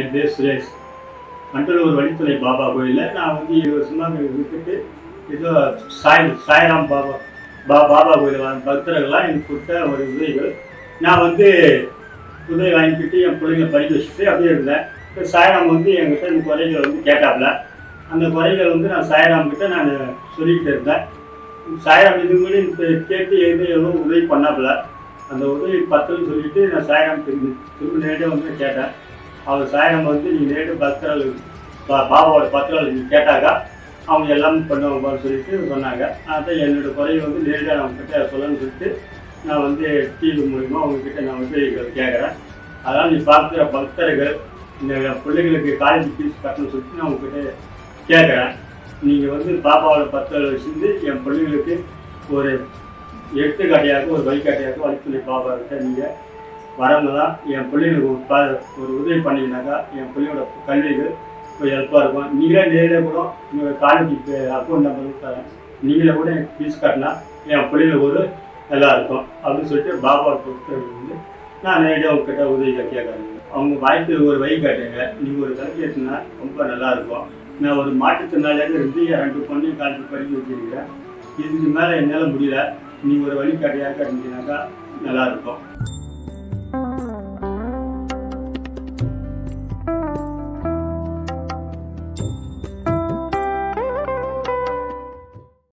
என் பேர் சுரேஷ். மண்டலூர் வழித்துறை பாபா கோயிலில் நான் வந்து சும்மா வருஷமாக விட்டுட்டு ஏதோ சாய் சாய்ராம் பாபா பா பாபா கோயில் வர பக்தர்கள்லாம் எனக்கு கொடுத்த ஒரு உதவிகள். நான் வந்து உதவி வாங்கிக்கிட்டு என் பிள்ளைங்களை படிக்க வச்சுட்டு அப்படியே இருந்தேன். இப்போ சாய்ராம் வந்து என்கிட்ட இந்த குறைகள் வந்து கேட்டாப்புல. அந்த குறைகள் வந்து நான் சாய்ராம் கிட்ட நான் சொல்லிக்கிட்டு இருந்தேன். சாய்ராம் இது மாதிரி கேட்டு எதுவும் எதுவும் உதவி பண்ணாப்புல. அந்த உதவி பத்தல் சொல்லிட்டு நான் சாய்ராம் திரும்பி திரும்ப நேரடியாக வந்து கேட்டேன். அவர் சாய்ராம் வந்து நீங்கள் நேரடி பக்தர்கள் பா- பாபாவோட பக்தர்கள் நீங்கள் கேட்டாக்கா அவங்க எல்லாமே பண்ணுவாங்கன்னு சொல்லிட்டு சொன்னாங்க. அதான் என்னோட குறையை வந்து நேரடியாக அவங்க கிட்ட சொல்லணும்னு சொல்லிட்டு நான் வந்து டிவி மூலிமா அவங்கக்கிட்ட நான் வந்து கேட்குறேன் அதனால் நீ பார்க்குற பக்தர்கள் இந்த பிள்ளைங்களுக்கு காலேஜ் ஃபீஸ் கட்டணும்னு சொல்லிட்டு நான் உங்ககிட்ட கேட்குறேன் நீங்கள் வந்து பாப்பாவோட பக்தர்கள் வச்சுருந்து என் பிள்ளைங்களுக்கு ஒரு எடுத்துக்காட்டியாக ஒரு வழிகாட்டியாக வழித்துறை பாபா நீங்கள் வரவங்க தான் என் பிள்ளைங்களுக்கு ஒரு ப ஒரு உதவி பண்ணீங்கன்னாக்கா என் பிள்ளையோட கல்விக்கு கொஞ்சம் ஹெல்ப்பாக இருக்கும். நீங்களே நேரில் கூட உங்கள் காலேஜுக்கு அக்கௌண்ட் நம்பர் தரேன் நீங்களே கூட எனக்கு ஃபீஸ் கட்டினா என் பிள்ளைங்களுக்கு ஒரு நல்லா இருக்கும் அப்படின்னு சொல்லிட்டு பாபா கொடுத்தது வந்து நான் நேரடியாக உங்ககிட்ட உதவி கேட்குறேன். அவங்க வாய்ப்பு ஒரு வழி காட்டுங்க. நீங்கள் ஒரு கல்வி எடுத்துனா ரொம்ப நல்லா இருக்கும் நான் ஒரு மாற்றுத்திறனாளியாக இருந்து என் ரெண்டு பொண்ணையும் காலேஜ் படிக்க வச்சிருக்கிறேன் இதுக்கு மேலே என்னால் முடியல. நீங்கள் ஒரு வழிகாட்டியாக இருந்தீங்கன்னாக்கா நல்லா இருக்கும்